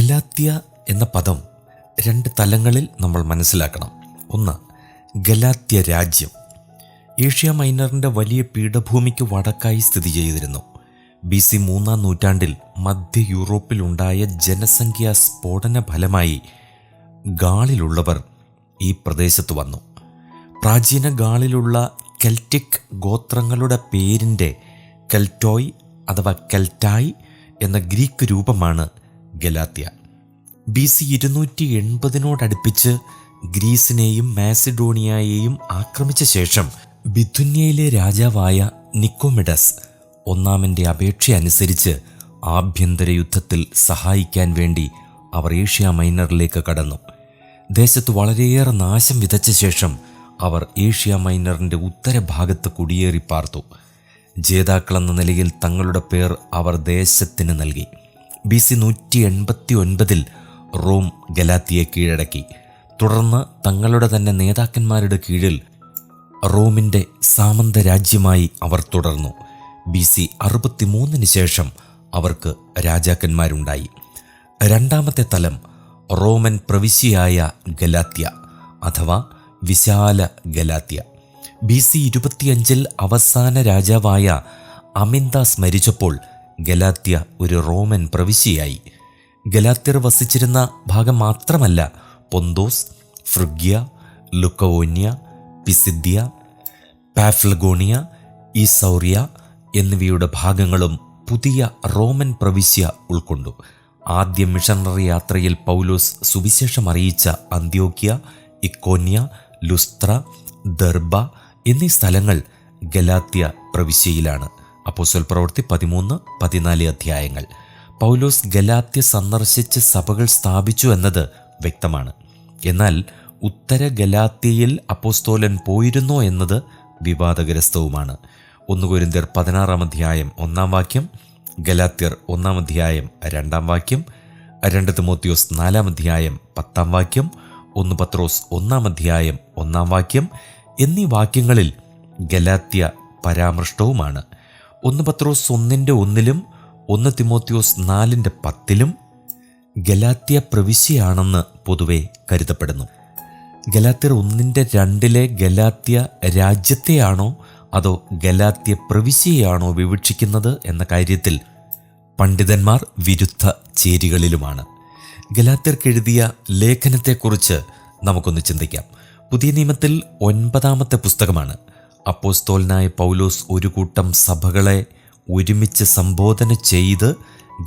ഗലാത്യ എന്ന പദം രണ്ട് തലങ്ങളിൽ നമ്മൾ മനസ്സിലാക്കണം. ഒന്ന് ഗലാത്യ രാജ്യം. ഏഷ്യ മൈനറിന്റെ വലിയ പീഠഭൂമിക്ക് വടക്കായി സ്ഥിതി ചെയ്തിരുന്നു. ബി സി മൂന്നാം നൂറ്റാണ്ടിൽ മധ്യ യൂറോപ്പിലുണ്ടായ ജനസംഖ്യാ സ്ഫോടന ഫലമായി ഗാളിലുള്ളവർ ഈ പ്രദേശത്ത് വന്നു. പ്രാചീന ഗാളിലുള്ള കെൽറ്റിക് ഗോത്രങ്ങളുടെ പേരിന്റെ കെൽറ്റോയ് അഥവാ കെൽറ്റായ് എന്ന ഗ്രീക്ക് രൂപമാണ് ഗലാത്യ. ബി സി ഇരുന്നൂറ്റി എൺപതിനോടടുപ്പിച്ച് ഗ്രീസിനെയും മാസിഡോണിയയെയും ആക്രമിച്ച ശേഷം ബിഥുന്യയിലെ രാജാവായ നിക്കോമിഡസ് ഒന്നാമന്റെ അപേക്ഷ അനുസരിച്ച് ആഭ്യന്തര യുദ്ധത്തിൽ സഹായിക്കാൻ വേണ്ടി അവർ ഏഷ്യ മൈനറിലേക്ക് കടന്നു. ദേശത്ത് വളരെയേറെ നാശം വിതച്ച ശേഷം അവർ ഏഷ്യ മൈനറിന്റെ ഉത്തരഭാഗത്ത് കുടിയേറി പാർത്തു. ജേതാക്കളെന്ന നിലയിൽ തങ്ങളുടെ പേർ അവർ ദേശത്തിന് നൽകി. ബി സി നൂറ്റി എൺപത്തി ഒൻപതിൽ റോം ഗലാത്തിയെ കീഴടക്കി. തുടർന്ന് തങ്ങളുടെ തന്നെ നേതാക്കന്മാരുടെ കീഴിൽ റോമിന്റെ സാമന്ത രാജ്യമായി അവർ തുടർന്നു. ബി സി അറുപത്തിമൂന്നിന് ശേഷം അവർക്ക് രാജാക്കന്മാരുണ്ടായി. രണ്ടാമത്തെ തലം റോമൻ പ്രവിശ്യയായ ഗലാത്യ അഥവാ വിശാല ഗലാത്യ. ബി സി ഇരുപത്തിയഞ്ചിൽ അവസാന രാജാവായ അമിന്ദാസ് മരിച്ചപ്പോൾ ഗലാത്യ ഒരു റോമൻ പ്രവിശ്യയായി. ഗലാത്യർ വസിച്ചിരുന്ന ഭാഗം മാത്രമല്ല പൊന്തോസ് ഫ്രിഗ്യ ലുക്കവോന്യ പിസിദ്യ പാഫ്ലഗോണിയ ഈസൗറിയ എന്നിവയുടെ ഭാഗങ്ങളും പുതിയ റോമൻ പ്രവിശ്യ ഉൾക്കൊണ്ടു. ആദ്യ മിഷണറി യാത്രയിൽ പൗലോസ് സുവിശേഷം അറിയിച്ച അന്ത്യോക്യ ഇക്കോന്യ ലുസ്ത്ര ദർബ എന്നീ സ്ഥലങ്ങൾ ഗലാത്യ പ്രവിശ്യയിലാണ്. അപ്പോസ്വൽ പ്രവൃത്തി പതിമൂന്ന് പതിനാല് അധ്യായങ്ങൾ. പൗലോസ് ഗലാത്യ സന്ദർശിച്ച് സഭകൾ സ്ഥാപിച്ചു എന്നത് വ്യക്തമാണ്. എന്നാൽ ഉത്തര ഗലാത്യയിൽ അപ്പോസ്തോലൻ പോയിരുന്നോ എന്നത് വിവാദഗ്രസ്തവുമാണ്. ഒന്ന് കുരിന്തിയർ പതിനാറാം അധ്യായം ഒന്നാം വാക്യം ഗലാത്യർ ഒന്നാം അധ്യായം രണ്ടാം വാക്യം രണ്ട് തിമോത്തിയോസ് നാലാം അധ്യായം പത്താം വാക്യം ഒന്ന് പത്രോസ് ഒന്നാം അധ്യായം ഒന്നാം വാക്യം എന്നീ വാക്യങ്ങളിൽ ഗലാത്യ പരാമൃഷ്ടവുമാണ്. ഒന്ന് പത്രോസ് ഒന്നിന്റെ ഒന്നിലും ഒന്ന് തിമോത്തിയോസ് നാലിന്റെ പത്തിലും ഗലാത്യ പ്രവിശ്യയാണെന്ന് പൊതുവെ കരുതപ്പെടുന്നു. ഗലാത്യർ ഒന്നിന്റെ രണ്ടിലെ ഗലാത്യ രാജ്യത്തെയാണോ അതോ ഗലാത്യ പ്രവിശ്യയാണോ വിവക്ഷിക്കുന്നത് എന്ന കാര്യത്തിൽ പണ്ഡിതന്മാർ വിരുദ്ധ ചേരികളിലുമാണ്. ഗലാത്യർക്കെഴുതിയ ലേഖനത്തെക്കുറിച്ച് നമുക്കൊന്ന് ചിന്തിക്കാം. പുതിയ നിയമത്തിൽ ഒൻപതാമത്തെ പുസ്തകമാണ്. അപ്പോസ്തോലനായ പൗലോസ് ഒരു കൂട്ടം സഭകളെ ഒരുമിച്ച് സംബോധന ചെയ്ത്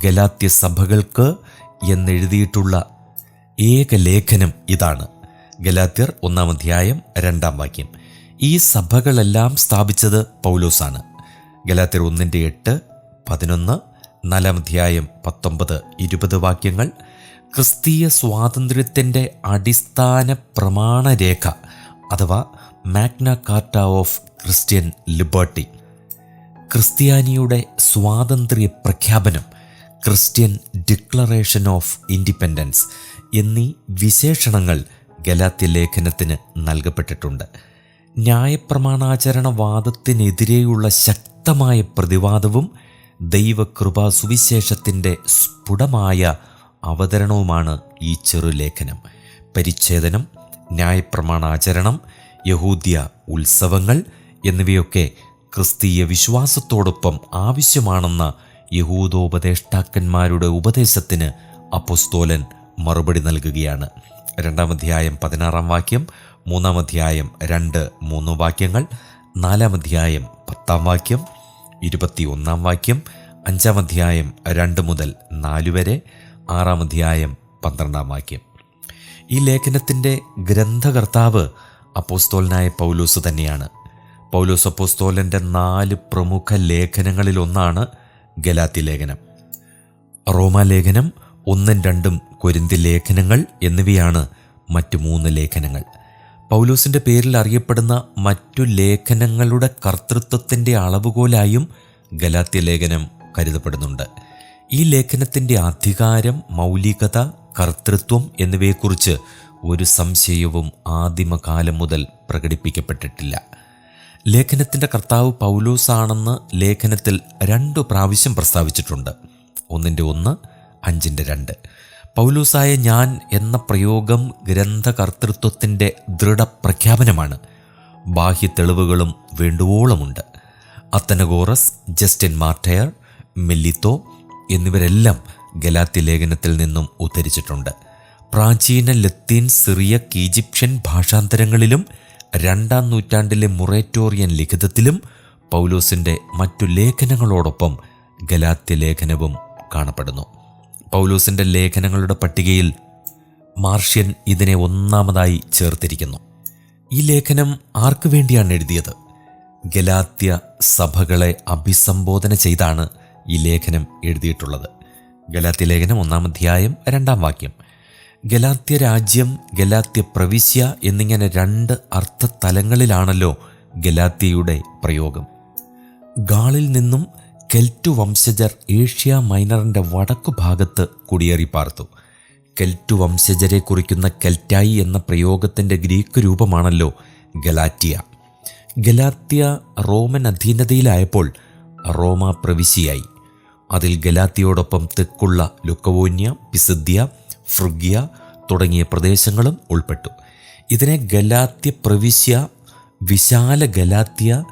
ഗലാത്യ സഭകൾക്ക് എന്നെഴുതിയിട്ടുള്ള ഏക ലേഖനം ഇതാണ്. ഗലാത്യർ ഒന്നാം അധ്യായം രണ്ടാം വാക്യം. ഈ സഭകളെല്ലാം സ്ഥാപിച്ചത് പൗലോസാണ്. ഗലാത്യർ ഒന്നിന്റെ എട്ട് പതിനൊന്ന് നാലാം അധ്യായം പത്തൊമ്പത് ഇരുപത് വാക്യങ്ങൾ. ക്രിസ്തീയ സ്വാതന്ത്ര്യത്തിന്റെ അടിസ്ഥാന പ്രമാണരേഖ അഥവാ Magna Carta of Christian liberty ക്രിസ്ത്യാനിയുടെ സ്വാതന്ത്ര്യ പ്രഖ്യാപനം ക്രിസ്ത്യൻ ഡിക്ലറേഷൻ ഓഫ് ഇൻഡിപെൻഡൻസ് എന്നീ വിശേഷണങ്ങൾ ഗലാത്യ ലേഖനത്തിന് നൽകപ്പെട്ടിട്ടുണ്ട്. ന്യായപ്രമാണാചരണവാദത്തിനെതിരെയുള്ള ശക്തമായ പ്രതിവാദവും ദൈവകൃപാ സുവിശേഷത്തിന്റെ സ്ഫുടമായ അവതരണവുമാണ് ഈ ചെറുലേഖനം പരിച്ഛേദനം ന്യായപ്രമാണാചരണം യഹൂദ്യ ഉത്സവങ്ങൾ എന്നിവയൊക്കെ ക്രിസ്തീയ വിശ്വാസത്തോടൊപ്പം ആവശ്യമാണെന്ന യഹൂദോപദേഷ്ടാക്കന്മാരുടെ ഉപദേശത്തിന് അപ്പോസ്തോലൻ മറുപടി നൽകുകയാണ്. രണ്ടാം അധ്യായം പതിനാറാം വാക്യം മൂന്നാം അധ്യായം രണ്ട് മൂന്ന് വാക്യങ്ങൾ നാലാം അധ്യായം പത്താം വാക്യം ഇരുപത്തി ഒന്നാം വാക്യം അഞ്ചാം അധ്യായം രണ്ട് മുതൽ നാല് വരെ ആറാം അധ്യായം പന്ത്രണ്ടാം വാക്യം. ഈ ലേഖനത്തിന്റെ ഗ്രന്ഥകർത്താവ് അപ്പോസ്തോലനായ പൗലൂസ് തന്നെയാണ്. പൗലൂസ് അപ്പോസ്തോലന്റെ നാല് പ്രമുഖ ലേഖനങ്ങളിലൊന്നാണ് ഗലാത്തി ലേഖനം. റോമാലേഖനം ഒന്നും രണ്ടും കൊരിന്തി ലേഖനങ്ങൾ എന്നിവയാണ് മറ്റു മൂന്ന് ലേഖനങ്ങൾ. പൗലൂസിന്റെ പേരിൽ അറിയപ്പെടുന്ന മറ്റു ലേഖനങ്ങളുടെ കർത്തൃത്വത്തിന്റെ അളവുകോലായും ഗലാത്തി ലേഖനം കരുതപ്പെടുന്നുണ്ട്. ഈ ലേഖനത്തിന്റെ അധികാരം മൗലികത കർത്തൃത്വം എന്നിവയെക്കുറിച്ച് ഒരു സംശയവും ആദിമകാലം മുതൽ പ്രകടിപ്പിക്കപ്പെട്ടിട്ടില്ല. ലേഖനത്തിന്റെ കർത്താവ് പൗലോസാണെന്ന് ലേഖനത്തിൽ രണ്ടു പ്രാവശ്യം പ്രസ്താവിച്ചിട്ടുണ്ട്. ഒന്നിന്റെ ഒന്ന് അഞ്ചിന്റെ രണ്ട്. പൗലൂസായ ഞാൻ എന്ന പ്രയോഗം ഗ്രന്ഥകർത്തൃത്വത്തിന്റെ ദൃഢപ്രഖ്യാപനമാണ്. ബാഹ്യ തെളിവുകളും വേണ്ടുവോളമുണ്ട്. അത്തനഗോറസ് ജസ്റ്റിൻ മാർട്ടയർ മെല്ലിത്തോ എന്നിവരെല്ലാം ഗലാത്തി ലേഖനത്തിൽ നിന്നും ഉദ്ധരിച്ചിട്ടുണ്ട്. പ്രാചീന ലത്തീൻ സിറിയക് ഈജിപ്ഷ്യൻ ഭാഷാന്തരങ്ങളിലും രണ്ടാം നൂറ്റാണ്ടിലെ മുറേറ്റോറിയൻ ലിഖിതത്തിലും പൗലോസിന്റെ മറ്റു ലേഖനങ്ങളോടൊപ്പം ഗലാത്യ ലേഖനവും കാണപ്പെടുന്നു. പൗലോസിന്റെ ലേഖനങ്ങളുടെ പട്ടികയിൽ മാർഷ്യൻ ഇതിനെ ഒന്നാമതായി ചേർത്തിരിക്കുന്നു. ഈ ലേഖനം ആർക്കു വേണ്ടിയാണ് എഴുതിയത്? ഗലാത്യ സഭകളെ അഭിസംബോധന ചെയ്താണ് ഈ ലേഖനം എഴുതിയിട്ടുള്ളത്. ഗലാത്യ ലേഖനം ഒന്നാം അധ്യായം രണ്ടാം വാക്യം. ഗലാത്യ രാജ്യം ഗലാത്യ പ്രവിശ്യ എന്നിങ്ങനെ രണ്ട് അർത്ഥതലങ്ങളിലാണല്ലോ ഗലാത്യയുടെ പ്രയോഗം. ഗാളിൽ നിന്നും കെൽറ്റു വംശജർ ഏഷ്യ മൈനറിന്റെ വടക്കു ഭാഗത്ത് കുടിയേറി പാർത്തു. കെൽറ്റു വംശജരെ കുറിക്കുന്ന കെൽറ്റായി എന്ന പ്രയോഗത്തിന്റെ ഗ്രീക്ക് രൂപമാണല്ലോ ഗലാറ്റിയ. ഗലാത്യ റോമൻ അധീനതയിലായപ്പോൾ റോമ പ്രവിശ്യയായി. അതിൽ ഗലാത്തിയോടൊപ്പം തെക്കുള്ള ലുക്കവോന്യ പിസിദ്യ ഫ്രുഗ്യ തുടങ്ങിയ പ്രദേശങ്ങളും ഉൾപ്പെട്ടു. ഇതിനെ ഗലാത്യ പ്രവിശ്യ വിശാല ഗലാത്യ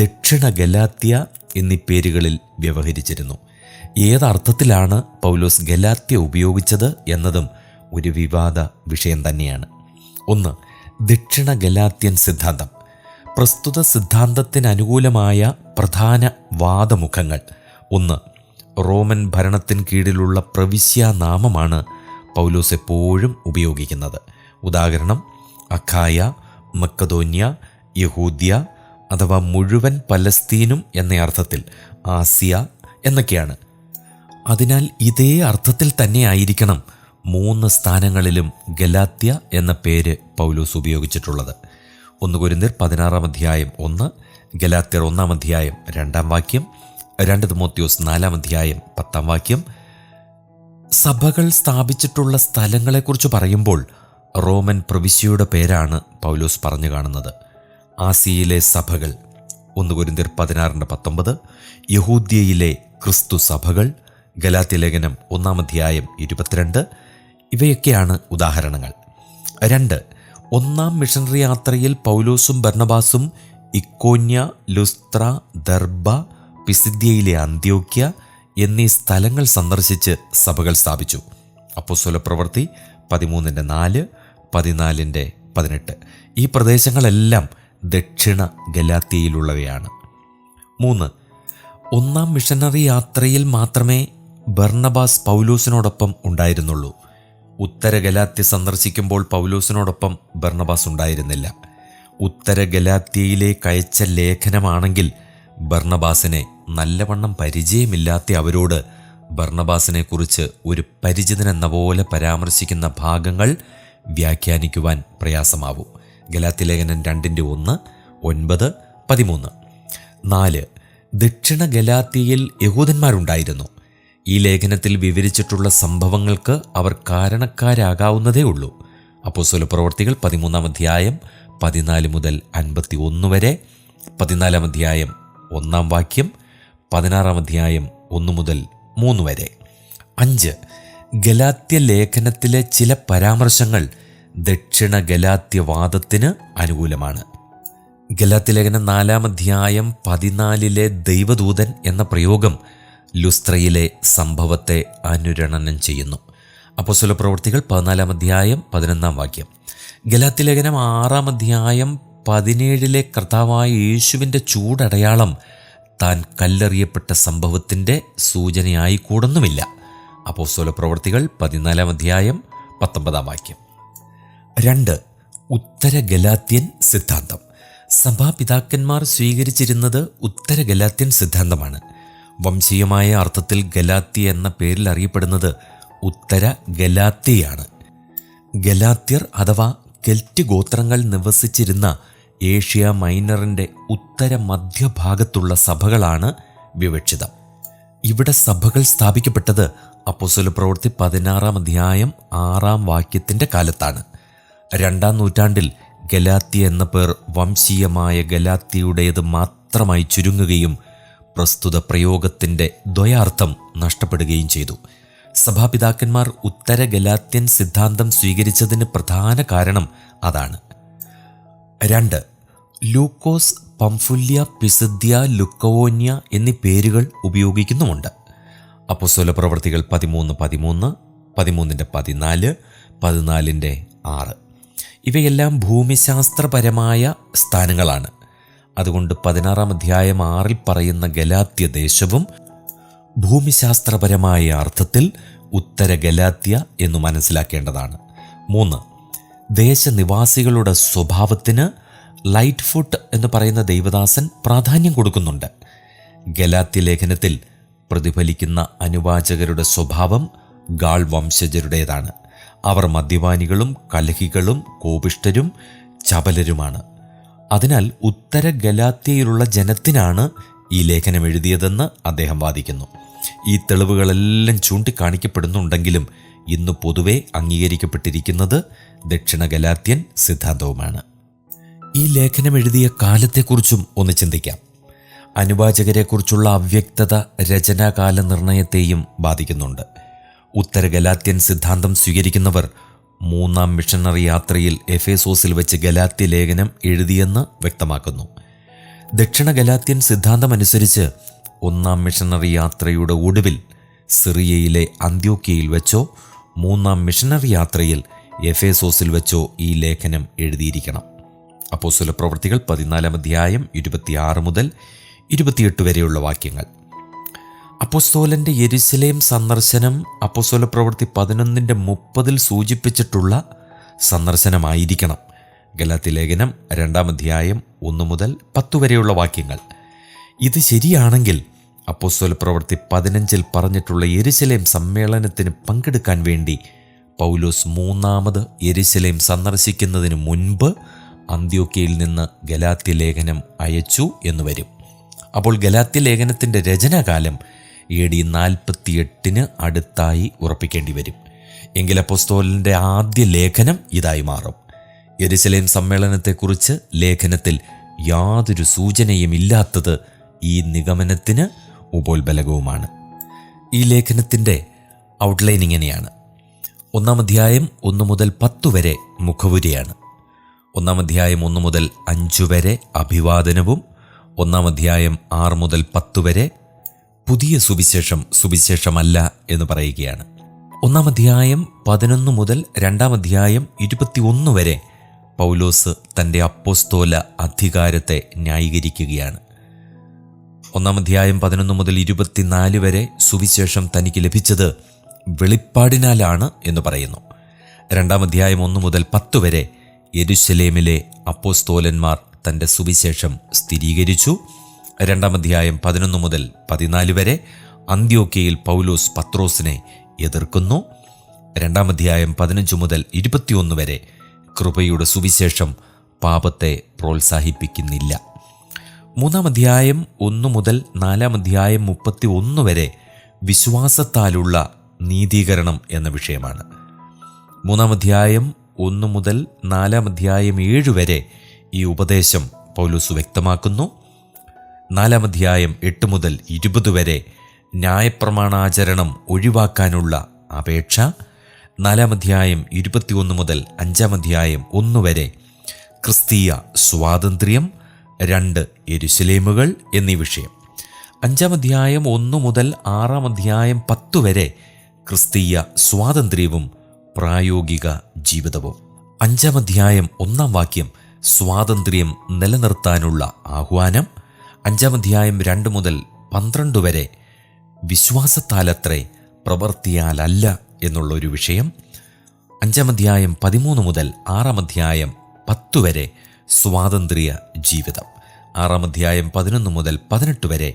ദക്ഷിണ ഗലാത്യ എന്നീ പേരുകളിൽ വ്യവഹരിച്ചിരുന്നു. ഏതർത്ഥത്തിലാണ് പൗലോസ് ഗലാത്യ ഉപയോഗിച്ചത് എന്നതും ഒരു വിവാദ വിഷയം തന്നെയാണ്. ഒന്ന് ദക്ഷിണ ഗലാത്യൻ സിദ്ധാന്തം. പ്രസ്തുത സിദ്ധാന്തത്തിന് അനുകൂലമായ പ്രധാന വാദമുഖങ്ങൾ. ഒന്ന് റോമൻ ഭരണത്തിന് കീഴിലുള്ള പ്രവിശ്യ നാമമാണ് പൗലോസ് എപ്പോഴും ഉപയോഗിക്കുന്നത്. ഉദാഹരണം അഖായ മക്കതോന്യ യഹൂദ്യ അഥവാ മുഴുവൻ പലസ്തീനും എന്ന അർത്ഥത്തിൽ ആസിയ എന്നൊക്കെയാണ്. അതിനാൽ ഇതേ അർത്ഥത്തിൽ തന്നെ ആയിരിക്കണം മൂന്ന് സ്ഥാനങ്ങളിലും ഗലാത്യ എന്ന പേര് പൗലോസ് ഉപയോഗിച്ചിട്ടുള്ളത്. ഒന്ന് കുരുന്നിർ പതിനാറാം അധ്യായം ഒന്ന് ഗലാത്യർ ഒന്നാം അധ്യായം രണ്ടാം വാക്യം രണ്ട് തിമോത്യോസ് നാലാം അധ്യായം പത്താം വാക്യം സഭകൾ സ്ഥാപിച്ചിട്ടുള്ള സ്ഥലങ്ങളെക്കുറിച്ച് പറയുമ്പോൾ റോമൻ പ്രവിശ്യയുടെ പേരാണ് പൗലോസ് പറഞ്ഞു കാണുന്നത്. ആസിയയിലെ സഭകൾ ഒന്ന് കുരിന്തിർ പതിനാറിന്റെ പത്തൊമ്പത് യഹൂദ്യയിലെ ക്രിസ്തു സഭകൾ ഗലാത്തി ലേഖനം ഒന്നാം അധ്യായം ഇരുപത്തിരണ്ട് ഇവയൊക്കെയാണ് ഉദാഹരണങ്ങൾ. രണ്ട് ഒന്നാം മിഷണറി യാത്രയിൽ പൗലോസും ബർണബാസും ഇക്കോന്യ ലുസ്ത്ര ദർബ പിസിദ്യയിലെ അന്ത്യോക്യ എന്നീ സ്ഥലങ്ങൾ സന്ദർശിച്ച് സഭകൾ സ്ഥാപിച്ചു. അപ്പോസ്വല പ്രവൃത്തി പതിമൂന്നിന്റെ നാല് പതിനാലിന്റെ പതിനെട്ട്. ഈ പ്രദേശങ്ങളെല്ലാം ദക്ഷിണ ഗലാത്തിയയിലുള്ളവയാണ്. മൂന്ന് ഒന്നാം മിഷനറി യാത്രയിൽ മാത്രമേ ബർണബാസ് പൗലോസിനോടൊപ്പം ഉണ്ടായിരുന്നുള്ളൂ. ഉത്തര ഗലാത്തി സന്ദർശിക്കുമ്പോൾ പൗലോസിനോടൊപ്പം ബർണബാസ് ഉണ്ടായിരുന്നില്ല. ഉത്തര ഗലാത്യയിലേക്ക് അയച്ച ലേഖനമാണെങ്കിൽ ബർണബാസിനെ നല്ലവണ്ണം പരിചയമില്ലാത്ത അവരോട് ബർണബാസിനെ കുറിച്ച് ഒരു പരിചിതനെന്ന പോലെ പരാമർശിക്കുന്ന ഭാഗങ്ങൾ വ്യാഖ്യാനിക്കുവാൻ പ്രയാസമാവും. ഗലാത്തിലേഖനൻ രണ്ടിന്റെ ഒന്ന് ഒൻപത് പതിമൂന്ന്. നാല് ദക്ഷിണ ഗലാത്തിയിൽ യഹൂദന്മാരുണ്ടായിരുന്നു. ഈ ലേഖനത്തിൽ വിവരിച്ചിട്ടുള്ള സംഭവങ്ങൾക്ക് അവർ കാരണക്കാരാകാവുന്നതേ ഉള്ളൂ. അപ്പോസ്വല പ്രവർത്തികൾ പതിമൂന്നാം അധ്യായം പതിനാല് മുതൽ അൻപത്തി ഒന്ന് വരെ പതിനാലാം അധ്യായം ഒന്നാം വാക്യം പതിനാറാം അധ്യായം ഒന്ന് മുതൽ മൂന്ന് വരെ. അഞ്ച്. ഗലാത്യ ലേഖനത്തിലെ ചില പരാമർശങ്ങൾ ദക്ഷിണ ഗലാത്യവാദത്തിന് അനുകൂലമാണ്. ഗലാത്യലേഖനം നാലാം അധ്യായം പതിനാലിലെ ദൈവദൂതൻ എന്ന പ്രയോഗം ലുസ്ത്രയിലെ സംഭവത്തെ അനുരണനം ചെയ്യുന്നു. അപ്പോസ്വല പ്രവൃത്തികൾ പതിനാലാം അധ്യായം പതിനൊന്നാം വാക്യം. ഗലാത്തിലേഖനം ആറാം അധ്യായം പതിനേഴിലെ കർത്താവായ യേശുവിന്റെ ചൂടടയാളം താൻ കല്ലെറിയപ്പെട്ട സംഭവത്തിന്റെ സൂചനയായി കൂടൊന്നുമില്ല അപ്പോസ്തല പ്രവർത്തികൾ പതിനാലാം അധ്യായം പത്തൊമ്പതാം വാക്യം. രണ്ട് ഉത്തര ഗലാത്യൻ സിദ്ധാന്തം. സഭാപിതാക്കന്മാർ സ്വീകരിച്ചിരുന്നത് ഉത്തര ഗലാത്യൻ സിദ്ധാന്തമാണ്. വംശീയമായ അർത്ഥത്തിൽ ഗലാത്തി എന്ന പേരിൽ അറിയപ്പെടുന്നത് ഉത്തര ഗലാത്തിയാണ് ഗലാത്യർ അഥവാ കെൽറ്റ് ഗോത്രങ്ങൾ നിവസിച്ചിരുന്ന ഏഷ്യ മൈനറിന്റെ ഉത്തര മധ്യഭാഗത്തുള്ള സഭകളാണ് വിവക്ഷിതം. ഇവിടെ സഭകൾ സ്ഥാപിക്കപ്പെട്ടത് അപ്പോസ്വല പ്രവൃത്തി പതിനാറാം അധ്യായം ആറാം വാക്യത്തിന്റെ കാലത്താണ്. രണ്ടാം നൂറ്റാണ്ടിൽ ഗലാത്തി എന്ന പേർ വംശീയമായ ഗലാത്തിയുടേത് മാത്രമായി ചുരുങ്ങുകയും പ്രസ്തുത പ്രയോഗത്തിന്റെ ദ്വയാർത്ഥം നഷ്ടപ്പെടുകയും ചെയ്തു. സഭാപിതാക്കന്മാർ ഉത്തര ഗലാത്യൻ സിദ്ധാന്തം സ്വീകരിച്ചതിന് പ്രധാന കാരണം അതാണ്. രണ്ട് ലൂക്കോസ് പംഫുല്യ പിസിദ്യ ലുക്കവോന്യ എന്നീ പേരുകൾ ഉപയോഗിക്കുന്നുമുണ്ട്. അപ്പോസ്വല പ്രവർത്തികൾ പതിമൂന്ന് പതിമൂന്ന് പതിമൂന്നിന്റെ പതിനാല് പതിനാലിന്റെ ആറ്. ഇവയെല്ലാം ഭൂമിശാസ്ത്രപരമായ സ്ഥാനങ്ങളാണ്. അതുകൊണ്ട് പതിനാറാം അധ്യായം ആറിൽ പറയുന്ന ഗലാത്യ ദേശവും ഭൂമിശാസ്ത്രപരമായ അർത്ഥത്തിൽ ഉത്തര ഗലാത്യ എന്നു മനസ്സിലാക്കേണ്ടതാണ്. മൂന്ന് ദേശനിവാസികളുടെ സ്വഭാവത്തിന് ലൈറ്റ് ഫുട്ട് എന്ന് പറയുന്ന ദൈവദാസൻ പ്രാധാന്യം കൊടുക്കുന്നുണ്ട്. ഗലാത്തി ലേഖനത്തിൽ പ്രതിഫലിക്കുന്ന അനുവാചകരുടെ സ്വഭാവം ഗാൾ വംശജരുടേതാണ്. അവർ മദ്യപാനികളും കലഹികളും കോപിഷ്ടരും ചപലരുമാണ്. അതിനാൽ ഉത്തര ഗലാത്യയിലുള്ള ജനത്തിനാണ് ഈ ലേഖനം എഴുതിയതെന്ന് അദ്ദേഹം വാദിക്കുന്നു. ഈ തെളിവുകളെല്ലാം ചൂണ്ടിക്കാണിക്കപ്പെടുന്നുണ്ടെങ്കിലും ഇന്ന് പൊതുവെ അംഗീകരിക്കപ്പെട്ടിരിക്കുന്നത് ദക്ഷിണ ഗലാത്യൻ സിദ്ധാന്തവുമാണ്. ഈ ലേഖനം എഴുതിയ കാലത്തെക്കുറിച്ചും ഒന്ന് ചിന്തിക്കാം. അനുവാചകരെക്കുറിച്ചുള്ള അവ്യക്തത രചനാകാല നിർണയത്തെയും ബാധിക്കുന്നുണ്ട്. ഉത്തര ഗലാത്യൻ സിദ്ധാന്തം സ്വീകരിക്കുന്നവർ മൂന്നാം മിഷണറി യാത്രയിൽ എഫേസോസിൽ വെച്ച് ഗലാത്യ ലേഖനം എഴുതിയെന്ന് വ്യക്തമാക്കുന്നു. ദക്ഷിണ ഗലാത്യൻ സിദ്ധാന്തമനുസരിച്ച് ഒന്നാം മിഷണറി യാത്രയുടെ ഒടുവിൽ സിറിയയിലെ അന്ത്യോക്കിയയിൽ വെച്ചോ മൂന്നാം മിഷണറി യാത്രയിൽ എഫേസോസിൽ വെച്ചോ ഈ ലേഖനം എഴുതിയിരിക്കണം. അപ്പോസ്തല പ്രവൃത്തികൾ പതിനാലാം അധ്യായം ഇരുപത്തിയാറ് മുതൽ ഇരുപത്തിയെട്ട് വരെയുള്ള വാക്യങ്ങൾ. അപ്പോസ്തോലന്റെ യെരുസലേം സന്ദർശനം അപ്പോസ്തോല പ്രവൃത്തി പതിനൊന്നിന്റെ മുപ്പതിൽ സൂചിപ്പിച്ചിട്ടുള്ള സന്ദർശനമായിരിക്കണം. ഗലാത്തി ലേഖനം രണ്ടാം അധ്യായം ഒന്ന് മുതൽ പത്തു വരെയുള്ള വാക്യങ്ങൾ. ഇത് ശരിയാണെങ്കിൽ അപ്പോസ്തോല പ്രവൃത്തി പതിനഞ്ചിൽ പറഞ്ഞിട്ടുള്ള യെരുസലേം സമ്മേളനത്തിന് പങ്കെടുക്കാൻ വേണ്ടി പൗലോസ് മൂന്നാമത് യെരുസലേം സന്ദർശിക്കുന്നതിന് മുൻപ് അന്ത്യോക്കയിൽ നിന്ന് ഗലാത്യ ലേഖനം അയച്ചു എന്ന് വരും. അപ്പോൾ ഗലാത്യ ലേഖനത്തിന്റെ രചനാകാലം എ ഡി നാൽപ്പത്തിയെട്ടിന് അടുത്തായി ഉറപ്പിക്കേണ്ടി വരും. എങ്കിൽ അപ്പോസ്തോലിന്റെ ആദ്യ ലേഖനം ഇതായി മാറും. യെരുസലേം സമ്മേളനത്തെക്കുറിച്ച് ലേഖനത്തിൽ യാതൊരു സൂചനയും ഇല്ലാത്തത് ഈ നിഗമനത്തിന് ഉപോത്ബലകവുമാണ്. ഈ ലേഖനത്തിന്റെ ഔട്ട്ലൈൻ ഇങ്ങനെയാണ്. ഒന്നാം അധ്യായം ഒന്ന് മുതൽ പത്തു വരെ മുഖവുരയാണ്. ഒന്നാം അധ്യായം ഒന്ന് മുതൽ അഞ്ചു വരെ അഭിവാദനവും ഒന്നാം അധ്യായം ആറ് മുതൽ പത്ത് വരെ പുതിയ സുവിശേഷം സുവിശേഷമല്ല എന്ന് പറയുകയാണ്. ഒന്നാം അധ്യായം പതിനൊന്ന് മുതൽ രണ്ടാം അധ്യായം ഇരുപത്തിയൊന്ന് വരെ പൗലോസ് തന്റെ അപ്പോസ്തോല അധികാരത്തെ ന്യായീകരിക്കുകയാണ്. ഒന്നാം അധ്യായം പതിനൊന്ന് മുതൽ ഇരുപത്തിനാല് വരെ സുവിശേഷം തനിക്ക് ലഭിച്ചത് വെളിപ്പാടിനാലാണ് എന്ന് പറയുന്നു. രണ്ടാം അധ്യായം ഒന്ന് മുതൽ പത്ത് വരെ യെരുശലേമിലെ അപ്പോസ്തോലന്മാർ തന്റെ സുവിശേഷം സ്ഥിരീകരിച്ചു. രണ്ടാം അധ്യായം പതിനൊന്ന് മുതൽ പതിനാല് വരെ അന്ത്യോക്കയിൽ പൗലോസ് പത്രോസിനെ എതിർക്കുന്നു. രണ്ടാം അധ്യായം പതിനഞ്ച് മുതൽ ഇരുപത്തിയൊന്ന് വരെ കൃപയുടെ സുവിശേഷം പാപത്തെ പ്രോത്സാഹിപ്പിക്കുന്നില്ല. മൂന്നാം അധ്യായം ഒന്ന് മുതൽ നാലാം അധ്യായം മുപ്പത്തി ഒന്ന് വരെ വിശ്വാസത്താലുള്ള നീതീകരണം എന്ന വിഷയമാണ്. മൂന്നാം അധ്യായം ഒന്ന് മുതൽ നാലാം അധ്യായം ഏഴ് വരെ ഈ ഉപദേശം പൗലൂസ് വ്യക്തമാക്കുന്നു. നാലാം അധ്യായം എട്ട് മുതൽ ഇരുപത് വരെ ന്യായപ്രമാണാചരണം ഒഴിവാക്കാനുള്ള അപേക്ഷ. നാലാം അധ്യായം ഇരുപത്തിയൊന്ന് മുതൽ അഞ്ചാം അധ്യായം ഒന്ന് വരെ ക്രിസ്തീയ സ്വാതന്ത്ര്യം രണ്ട് എരുസലേമുകൾ എന്നീ വിഷയം. അഞ്ചാം അധ്യായം ഒന്ന് മുതൽ ആറാം അധ്യായം പത്തു വരെ ക്രിസ്തീയ സ്വാതന്ത്ര്യവും പ്രായോഗിക ജീവിതവും. അഞ്ചാം അധ്യായം ഒന്നാം വാക്യം സ്വാതന്ത്ര്യം നിലനിർത്താനുള്ള ആഹ്വാനം. അഞ്ചാം അധ്യായം രണ്ട് മുതൽ പന്ത്രണ്ട് വരെ വിശ്വാസത്താലത്രേ പ്രവർത്തിയാലല്ല എന്നുള്ള ഒരു വിഷയം. അഞ്ചാം അധ്യായം പതിമൂന്ന് മുതൽ ആറാം അധ്യായം പത്തു വരെ സ്വാതന്ത്ര്യ ജീവിതം. ആറാം അധ്യായം പതിനൊന്ന് മുതൽ പതിനെട്ട് വരെ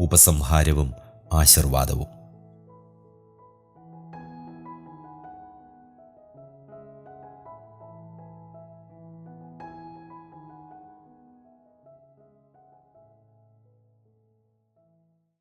ഉപസംഹാരവും ആശീർവാദവും.